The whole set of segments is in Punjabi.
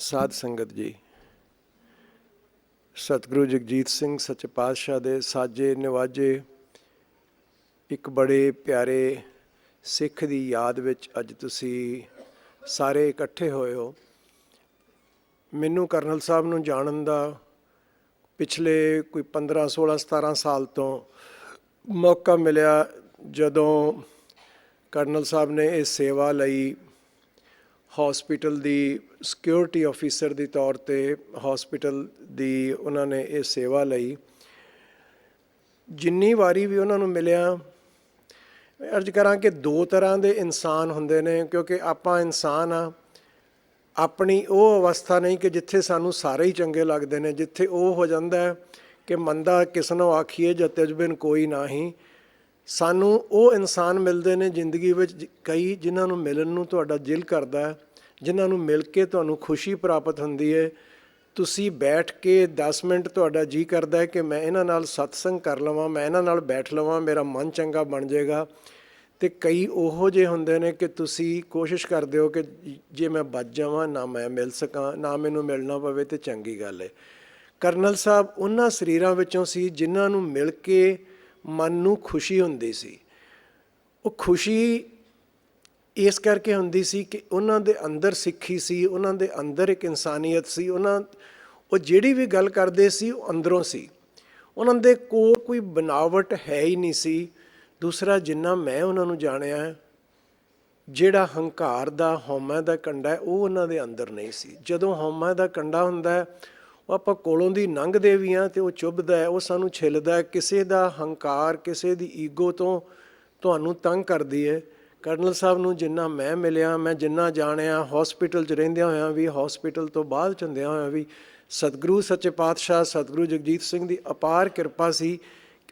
ਸਾਧ ਸੰਗਤ ਜੀ। ਸਤਿਗੁਰੂ ਜਗਜੀਤ ਸਿੰਘ ਸੱਚੇ ਪਾਤਸ਼ਾਹ ਦੇ ਸਾਜੇ ਨਿਵਾਜੇ ਇੱਕ ਬੜੇ ਪਿਆਰੇ ਸਿੱਖ ਦੀ ਯਾਦ ਵਿੱਚ ਅੱਜ ਤੁਸੀਂ ਸਾਰੇ ਇਕੱਠੇ ਹੋਏ ਹੋ। ਮੈਨੂੰ ਕਰਨਲ ਸਾਹਿਬ ਨੂੰ ਜਾਣਨ ਦਾ ਪਿਛਲੇ ਕੋਈ 15 16 17 ਸਾਲ ਤੋਂ ਮੌਕਾ ਮਿਲਿਆ ਜਦੋਂ ਕਰਨਲ ਸਾਹਿਬ ਨੇ ਇਹ ਸੇਵਾ ਲਈ ਹਸਪੀਟਲ ਦੀ ਸਿਕਿਉਰਿਟੀ ਆਫੀਸਰ ਦੀ ਤੌਰ ਤੇ ਹਸਪੀਟਲ ਦੀ ਉਹਨਾਂ ਨੇ ਇਹ ਸੇਵਾ ਲਈ। ਜਿੰਨੀ ਵਾਰੀ ਵੀ ਉਹਨਾਂ ਨੂੰ ਮਿਲਿਆ ਅਰਜ਼ ਕਰਾਂ ਕਿ ਦੋ ਤਰ੍ਹਾਂ ਦੇ ਇਨਸਾਨ ਹੁੰਦੇ ਨੇ, ਕਿਉਂਕਿ ਆਪਾਂ ਇਨਸਾਨ ਆ। ਆਪਣੀ ਉਹ ਅਵਸਥਾ ਨਹੀਂ ਕਿ ਜਿੱਥੇ ਸਾਨੂੰ ਸਾਰੇ ਹੀ ਚੰਗੇ ਲੱਗਦੇ ਨੇ, ਜਿੱਥੇ ਉਹ ਹੋ ਜਾਂਦਾ ਕਿ ਮੰਦਾ ਕਿਸ ਨੂੰ ਆਖੀਏ ਜਾਂ ਤਜਬਨ ਕੋਈ ਨਹੀਂ ਸਾਨੂੰ ਉਹ ਇਨਸਾਨ ਮਿਲਦੇ ਨੇ ਜ਼ਿੰਦਗੀ ਵਿੱਚ ਜ- ਕਈ ਜਿਨ੍ਹਾਂ ਨੂੰ ਮਿਲਣ ਨੂੰ ਤੁਹਾਡਾ ਦਿਲ ਕਰਦਾ ਹੈ, ਜਿਨ੍ਹਾਂ ਨੂੰ ਮਿਲ ਕੇ ਤੁਹਾਨੂੰ ਖੁਸ਼ੀ ਪ੍ਰਾਪਤ ਹੁੰਦੀ ਹੈ। ਤੁਸੀਂ ਬੈਠ ਕੇ 10 ਮਿੰਟ ਤੁਹਾਡਾ ਜੀ ਕਰਦਾ ਹੈ ਕਿ ਮੈਂ ਇਹਨਾਂ ਨਾਲ ਸਤਸੰਗ ਕਰ ਲਵਾਂ, ਮੈਂ ਇਹਨਾਂ ਨਾਲ ਬੈਠ ਲਵਾਂ, ਮੇਰਾ ਮਨ ਚੰਗਾ ਬਣ ਜਾਏਗਾ। ਤੇ ਕਈ ਉਹੋ ਜਿਹੇ ਹੁੰਦੇ ਨੇ ਕਿ ਤੁਸੀਂ ਕੋਸ਼ਿਸ਼ ਕਰਦੇ ਹੋ ਕਿ ਜੇ ਮੈਂ ਬਚ ਜਾਵਾਂ, ਨਾ ਮੈਂ ਮਿਲ ਸਕਾਂ, ਨਾ ਮੈਨੂੰ ਮਿਲਣਾ ਪਵੇ ਤੇ ਚੰਗੀ ਗੱਲ ਹੈ। ਕਰਨਲ ਸਾਹਿਬ, ਉਹਨਾਂ ਸਰੀਰਾਂ ਵਿੱਚੋਂ ਸੀ ਜਿਨ੍ਹਾਂ ਨੂੰ ਮਿਲ ਕੇ ਮਨ ਨੂੰ ਖੁਸ਼ੀ ਹੁੰਦੀ ਸੀ। ਉਹ ਖੁਸ਼ੀ ਇਸ ਕਰਕੇ ਹੁੰਦੀ ਸੀ ਕਿ ਉਹਨਾਂ ਦੇ ਅੰਦਰ ਸਿੱਖੀ ਸੀ, ਉਹਨਾਂ ਦੇ ਅੰਦਰ ਇੱਕ ਇਨਸਾਨੀਅਤ ਸੀ, ਉਹਨਾਂ ਉਹ ਜਿਹੜੀ ਵੀ ਗੱਲ ਕਰਦੇ ਸੀ ਉਹ ਅੰਦਰੋਂ ਸੀ। ਉਹਨਾਂ ਦੇ ਕੋਲ ਕੋਈ ਬਨਾਵਟ ਹੈ ਹੀ ਨਹੀਂ ਸੀ। ਦੂਸਰਾ ਜਿੰਨਾ ਮੈਂ ਉਹਨਾਂ ਨੂੰ ਜਾਣਿਆ, ਜਿਹੜਾ ਹੰਕਾਰ ਦਾ, ਹਉਮੈ ਦਾ ਕੰਡਾ ਉਹ ਉਹਨਾਂ ਦੇ ਅੰਦਰ ਨਹੀਂ ਸੀ। ਜਦੋਂ ਹਉਮੈ ਦਾ ਕੰਡਾ ਹੁੰਦਾ ਹੈ ਉਹ ਆਪਾਂ ਕੋਲੋਂ ਦੀ ਲੰਘਦੇ ਵੀ ਆ ਤੇ ਉਹ ਚੁੱਭਦਾ ਹੈ, ਉਹ ਸਾਨੂੰ ਛਿੱਲਦਾ ਹੈ। ਕਿਸੇ ਦਾ ਹੰਕਾਰ, ਕਿਸੇ ਦੀ ਈਗੋ ਤੋਂ ਤੁਹਾਨੂੰ ਤੰਗ ਕਰਦੀ ਹੈ। ਕਰਨਲ ਸਾਹਿਬ ਨੂੰ ਜਿੰਨਾ ਮੈਂ ਮਿਲਿਆ, ਮੈਂ ਜਿੰਨਾ ਜਾਣਿਆ ਹਸਪੀਟਲ 'ਚ ਰਹਿੰਦਿਆਂ ਹੋਇਆਂ ਵੀ ਹਸਪੀਟਲ ਤੋਂ ਬਾਅਦ ਚੰਦਿਆਂ ਹੋਇਆਂ ਵੀ, ਸਤਿਗੁਰੂ ਸੱਚੇ ਪਾਤਸ਼ਾਹ, ਸਤਿਗੁਰੂ ਜਗਜੀਤ ਸਿੰਘ ਦੀ ਅਪਾਰ ਕਿਰਪਾ ਸੀ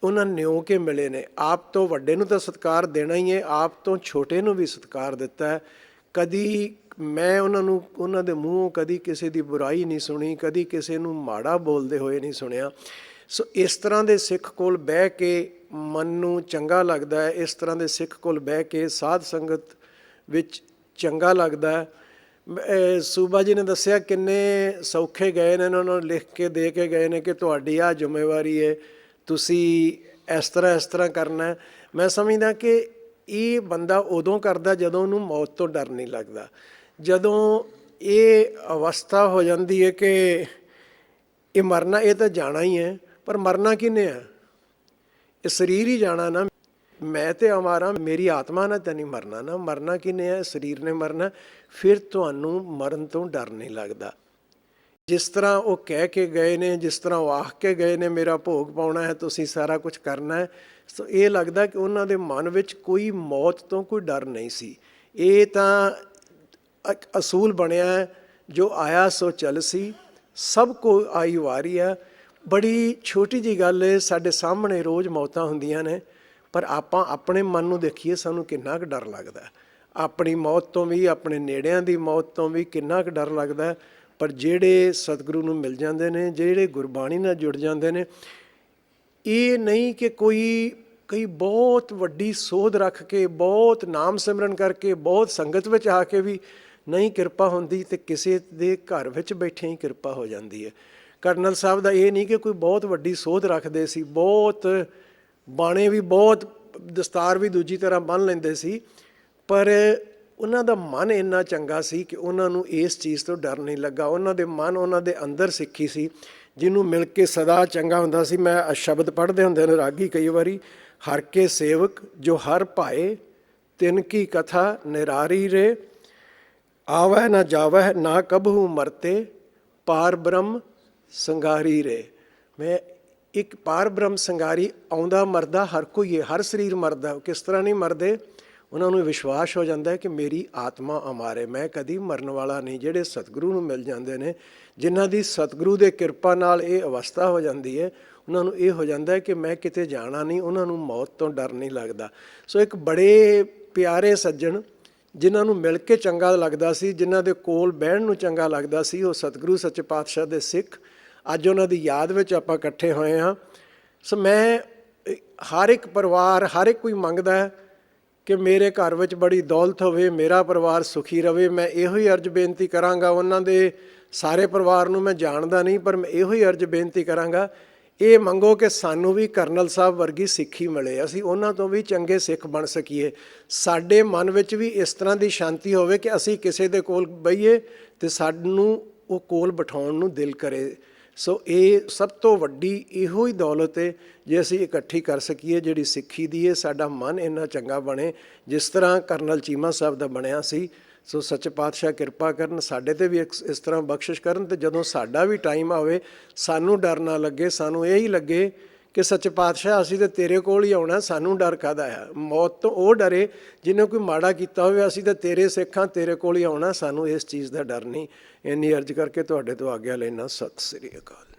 ਉਹਨਾਂ ਨਿਉ ਕੇ ਮਿਲੇ ਨੇ। ਆਪ ਤੋਂ ਵੱਡੇ ਨੂੰ ਤਾਂ ਸਤਿਕਾਰ ਦੇਣਾ ਹੀ ਹੈ, ਆਪ ਤੋਂ ਛੋਟੇ ਨੂੰ ਵੀ ਸਤਿਕਾਰ ਦਿੱਤਾ ਹੈ। ਕਦੀ ਮੈਂ ਉਹਨਾਂ ਨੂੰ, ਉਹਨਾਂ ਦੇ ਮੂੰਹੋਂ ਕਦੀ ਕਿਸੇ ਦੀ ਬੁਰਾਈ ਨਹੀਂ ਸੁਣੀ, ਕਦੀ ਕਿਸੇ ਨੂੰ ਮਾੜਾ ਬੋਲਦੇ ਹੋਏ ਨਹੀਂ ਸੁਣਿਆ। ਸੋ ਇਸ ਤਰ੍ਹਾਂ ਦੇ ਸਿੱਖ ਕੋਲ ਬਹਿ ਕੇ ਮਨ ਨੂੰ ਚੰਗਾ ਲੱਗਦਾ ਹੈ, ਇਸ ਤਰ੍ਹਾਂ ਦੇ ਸਿੱਖ ਕੋਲ ਬਹਿ ਕੇ ਸਾਧ ਸੰਗਤ ਵਿੱਚ ਚੰਗਾ ਲੱਗਦਾ ਹੈ। ਸੂਬਾ ਜੀ ਨੇ ਦੱਸਿਆ ਕਿੰਨੇ ਸੌਖੇ ਗਏ ਨੇ ਉਹਨਾਂ ਨੂੰ ਲਿਖ ਕੇ ਦੇ ਕੇ ਗਏ ਨੇ ਕਿ ਤੁਹਾਡੀ ਆ ਜ਼ਿੰਮੇਵਾਰੀ ਹੈ, ਤੁਸੀਂ ਇਸ ਤਰ੍ਹਾਂ ਇਸ ਤਰ੍ਹਾਂ ਕਰਨਾ ਮੈਂ ਸਮਝਦਾ ਕਿ ਇਹ ਬੰਦਾ ਉਦੋਂ ਕਰਦਾ ਜਦੋਂ ਉਹਨੂੰ ਮੌਤ ਤੋਂ ਡਰ ਨਹੀਂ ਲੱਗਦਾ। ਜਦੋਂ ਇਹ ਅਵਸਥਾ ਹੋ ਜਾਂਦੀ ਹੈ ਕਿ ਇਹ ਮਰਨਾ, ਇਹ ਤਾਂ ਜਾਣਾ ਹੀ ਹੈ, ਪਰ ਮਰਨਾ ਕਿਨੇ ਹੈ ਇਹ ਸਰੀਰ ਹੀ ਜਾਣਾ ਨਾ। ਮੈਂ ਤੇ ਅਮਾਰਾ ਮੇਰੀ ਆਤਮਾ ਨੇ ਤਾਂ ਨਹੀਂ ਮਰਨਾ ਨਾ। ਮਰਨਾ ਕਿਨੇ ਹੈ ਸਰੀਰ ਨੇ ਮਰਨਾ। ਫਿਰ ਤੁਹਾਨੂੰ ਮਰਨ ਤੋਂ ਡਰ ਨਹੀਂ ਲੱਗਦਾ। ਜਿਸ ਤਰ੍ਹਾਂ ਉਹ ਕਹਿ ਕੇ ਗਏ ਨੇ ਜਿਸ ਤਰ੍ਹਾਂ ਉਹ ਆਖ ਕੇ ਗਏ ਨੇ ਮੇਰਾ ਭੋਗ ਪਾਉਣਾ ਹੈ ਤੁਸੀਂ ਸਾਰਾ ਕੁਝ ਕਰਨਾ ਹੈ। ਸੋ ਇਹ ਲੱਗਦਾ ਕਿ ਉਹਨਾਂ ਦੇ ਮਨ ਵਿੱਚ ਕੋਈ ਮੌਤ ਤੋਂ ਕੋਈ ਡਰ ਨਹੀਂ ਸੀ। ਇਹ ਤਾਂ ਇੱਕ ਅਸੂਲ ਬਣਿਆ ਹੈ, ਜੋ ਆਇਆ ਸੋ ਚੱਲ ਸੀ। ਸਭ ਕੋ ਆਈ ਵਾਰੀ ਹੈ। ਬੜੀ ਛੋਟੀ ਜੀ ਗੱਲ ਹੈ ਸਾਡੇ ਸਾਹਮਣੇ ਰੋਜ਼ ਮੌਤਾਂ ਹੁੰਦੀਆਂ ਨੇ ਪਰ ਆਪਾਂ ਆਪਣੇ ਮਨ ਨੂੰ ਦੇਖੀਏ ਸਾਨੂੰ ਕਿੰਨਾ ਕੁ ਡਰ ਲੱਗਦਾ ਆਪਣੀ ਮੌਤ ਤੋਂ ਵੀ ਆਪਣੇ ਨੇੜਿਆਂ ਦੀ ਮੌਤ ਤੋਂ ਵੀ ਕਿੰਨਾ ਕੁ ਡਰ ਲੱਗਦਾ ਪਰ ਜਿਹੜੇ ਸਤਿਗੁਰੂ ਨੂੰ ਮਿਲ ਜਾਂਦੇ ਨੇ, ਜਿਹੜੇ ਗੁਰਬਾਣੀ ਨਾਲ ਜੁੜ ਜਾਂਦੇ ਨੇ, ਇਹ ਨਹੀਂ ਕਿ ਕੋਈ, ਕਈ ਬਹੁਤ ਵੱਡੀ ਸੋਧ ਰੱਖ ਕੇ, ਬਹੁਤ ਨਾਮ ਸਿਮਰਨ ਕਰਕੇ, ਬਹੁਤ ਸੰਗਤ ਵਿੱਚ ਆ ਕੇ ਵੀ ਨਹੀਂ ਕਿਰਪਾ ਹੁੰਦੀ ਤੇ ਕਿਸੇ ਦੇ ਘਰ ਵਿੱਚ ਬੈਠੇ ਹੀ ਕਿਰਪਾ ਹੋ ਜਾਂਦੀ ਹੈ। ਕਰਨਲ ਸਾਹਿਬ ਦਾ ਇਹ ਨਹੀਂ ਕਿ ਕੋਈ ਬਹੁਤ ਵੱਡੀ ਸੋਧ ਰੱਖਦੇ ਸੀ, ਬਹੁਤ ਬਾਣੇ ਵੀ ਬਹੁਤ, ਦਸਤਾਰ ਵੀ ਦੂਜੀ ਤਰ੍ਹਾਂ ਬੰਨ ਲੈਂਦੇ ਸੀ, ਪਰ ਉਹਨਾਂ ਦਾ ਮਨ ਇੰਨਾ ਚੰਗਾ ਸੀ ਕਿ ਉਹਨਾਂ ਨੂੰ ਇਸ ਚੀਜ਼ ਤੋਂ ਡਰ ਨਹੀਂ ਲੱਗਾ। ਉਹਨਾਂ ਦੇ ਮਨ ਉਹਨਾਂ ਦੇ ਅੰਦਰ ਸਿੱਖੀ ਸੀ, ਜਿਹਨੂੰ ਮਿਲ ਕੇ ਸਦਾ ਚੰਗਾ ਹੁੰਦਾ ਸੀ। ਮੈਂ ਸ਼ਬਦ ਪੜ੍ਹਦੇ ਹੁੰਦੇ ਨੇ ਰਾਗੀ ਕਈ ਵਾਰੀ, ਹਰ ਕੇ ਸੇਵਕ ਜੋ ਹਰ ਭਾਏ, ਤਿਨ ਕੀ ਕਥਾ ਨਿਰਾਰੀ ਰੇ, ਆਵਹਿ ਨਾ ਜਾਵਹਿ, ਨਾ ਕਬਹੂ ਮਰਤੇ, ਪਾਰ ਬ੍ਰਹਮ ਸੰਗਾਰੀ ਰੇ। ਮੈਂ ਇੱਕ ਪਾਰ ਬ੍ਰਹਮ ਸੰਗਾਰੀ ਆਉਂਦਾ ਮਰਦਾ ਹਰ ਕੋਈ ਹੈ, ਹਰ ਸਰੀਰ ਮਰਦਾ ਕਿਸ ਤਰ੍ਹਾਂ ਨਹੀਂ ਮਰਦੇ? ਉਹਨਾਂ ਨੂੰ ਵਿਸ਼ਵਾਸ ਹੋ ਜਾਂਦਾ ਹੈ ਕਿ ਮੇਰੀ ਆਤਮਾ ਅਮਾਰੇ ਮੈਂ ਕਦੀ ਮਰਨ ਵਾਲਾ ਨਹੀਂ। ਜਿਹੜੇ ਸਤਿਗੁਰੂ ਨੂੰ ਮਿਲ ਜਾਂਦੇ ਨੇ, ਜਿਨ੍ਹਾਂ ਦੀ ਸਤਿਗੁਰੂ ਦੇ ਕਿਰਪਾ ਨਾਲ ਇਹ ਅਵਸਥਾ ਹੋ ਜਾਂਦੀ ਹੈ, ਉਹਨਾਂ ਨੂੰ ਇਹ ਹੋ ਜਾਂਦਾ ਹੈ ਕਿ ਮੈਂ ਕਿਤੇ ਜਾਣਾ ਨਹੀਂ, ਉਹਨਾਂ ਨੂੰ ਮੌਤ ਤੋਂ ਡਰ ਨਹੀਂ ਲੱਗਦਾ। ਸੋ ਇੱਕ ਬੜੇ ਪਿਆਰੇ ਸੱਜਣ, ਜਿਨ੍ਹਾਂ ਨੂੰ ਮਿਲ ਕੇ ਚੰਗਾ ਲੱਗਦਾ ਸੀ, ਜਿਨ੍ਹਾਂ ਦੇ ਕੋਲ ਬਹਿਣ ਨੂੰ ਚੰਗਾ ਲੱਗਦਾ ਸੀ, ਉਹ ਸਤਿਗੁਰੂ ਸੱਚੇ ਪਾਤਸ਼ਾਹ ਦੇ ਸਿੱਖ। ਅੱਜ ਉਹਨਾਂ ਦੀ ਯਾਦ ਵਿੱਚ ਆਪਾਂ ਇਕੱਠੇ ਹੋਏ ਹਾਂ। ਸੋ ਮੈਂ, ਹਰ ਇੱਕ ਪਰਿਵਾਰ, ਹਰ ਇੱਕ ਕੋਈ ਮੰਗਦਾ ਹੈ ਕਿ ਮੇਰੇ ਘਰ ਵਿੱਚ ਬੜੀ ਦੌਲਤ ਹੋਵੇ, ਮੇਰਾ ਪਰਿਵਾਰ ਸੁਖੀ ਰਵੇ, ਮੈਂ ਇਹੋ ਹੀ ਅਰਜ ਬੇਨਤੀ ਕਰਾਂਗਾ। ਉਹਨਾਂ ਦੇ ਸਾਰੇ ਪਰਿਵਾਰ ਨੂੰ ਮੈਂ ਜਾਣਦਾ ਨਹੀਂ, ਪਰ ਮੈਂ ਇਹੋ ਹੀ ਅਰਜ ਬੇਨਤੀ ਕਰਾਂਗਾ, ਇਹ ਮੰਗੋ ਕਿ ਸਾਨੂੰ ਵੀ ਕਰਨਲ ਸਾਹਿਬ ਵਰਗੀ ਸਿੱਖੀ ਮਿਲੇ। ਅਸੀਂ ਉਹਨਾਂ ਤੋਂ ਵੀ ਚੰਗੇ ਸਿੱਖ ਬਣ ਸਕੀਏ। ਸਾਡੇ ਮਨ ਵਿੱਚ ਵੀ ਇਸ ਤਰ੍ਹਾਂ ਦੀ ਸ਼ਾਂਤੀ ਹੋਵੇ ਕਿ ਅਸੀਂ ਕਿਸੇ ਦੇ ਕੋਲ ਬਈਏ ਤੇ ਸਾਨੂੰ ਉਹ ਕੋਲ ਬਿਠਾਉਣ ਨੂੰ ਦਿਲ ਕਰੇ। ਸੋ ਇਹ ਸਭ ਤੋਂ ਵੱਡੀ ਇਹੋ ਹੀ ਦੌਲਤ ਹੈ ਜੇ ਅਸੀਂ ਇਕੱਠੀ ਕਰ ਸਕੀਏ ਜਿਹੜੀ ਸਿੱਖੀ ਦੀ ਹੈ, ਸਾਡਾ ਮਨ ਇੰਨਾ ਚੰਗਾ ਬਣੇ, ਜਿਸ ਤਰ੍ਹਾਂ ਕਰਨਲ ਚੀਮਾ ਸਾਹਿਬ ਦਾ ਬਣਿਆ ਸੀ। ਸੋ ਸੱਚੇ ਪਾਤਸ਼ਾਹ ਕਿਰਪਾ ਕਰਨ, ਸਾਡੇ ਤੇ ਵੀ ਇਸ ਤਰ੍ਹਾਂ ਬਖਸ਼ਿਸ਼ ਕਰਨ ਤੇ ਜਦੋਂ ਸਾਡਾ ਵੀ ਟਾਈਮ ਆਵੇ, ਸਾਨੂੰ ਡਰ ਨਾ ਲੱਗੇ, ਸਾਨੂੰ ਇਹ ਹੀ ਲੱਗੇ ਕਿ ਸੱਚੇ ਪਾਤਸ਼ਾਹ, ਅਸੀਂ ਤੇ ਤੇਰੇ ਕੋਲ ਹੀ ਆਉਣਾ, ਸਾਨੂੰ ਡਰ ਕਾਹਦਾ ਆ? ਮੌਤ ਤੋਂ ਉਹ ਡਰੇ, ਜਿਹਨੇ ਕੋਈ ਮਾੜਾ ਕੀਤਾ ਹੋਵੇ, ਅਸੀਂ ਤਾਂ ਤੇਰੇ ਸਿੱਖਾਂ, ਤੇਰੇ ਕੋਲ ਹੀ ਆਉਣਾ, ਸਾਨੂੰ ਇਸ ਚੀਜ਼ ਦਾ ਡਰ ਨਹੀਂ। ਇੰਨੀ ਅਰਜ਼ ਕਰਕੇ ਤੁਹਾਡੇ ਤੋਂ ਆਗਿਆ ਲੈਣਾ ਸਤਿ ਸ੍ਰੀ ਅਕਾਲ।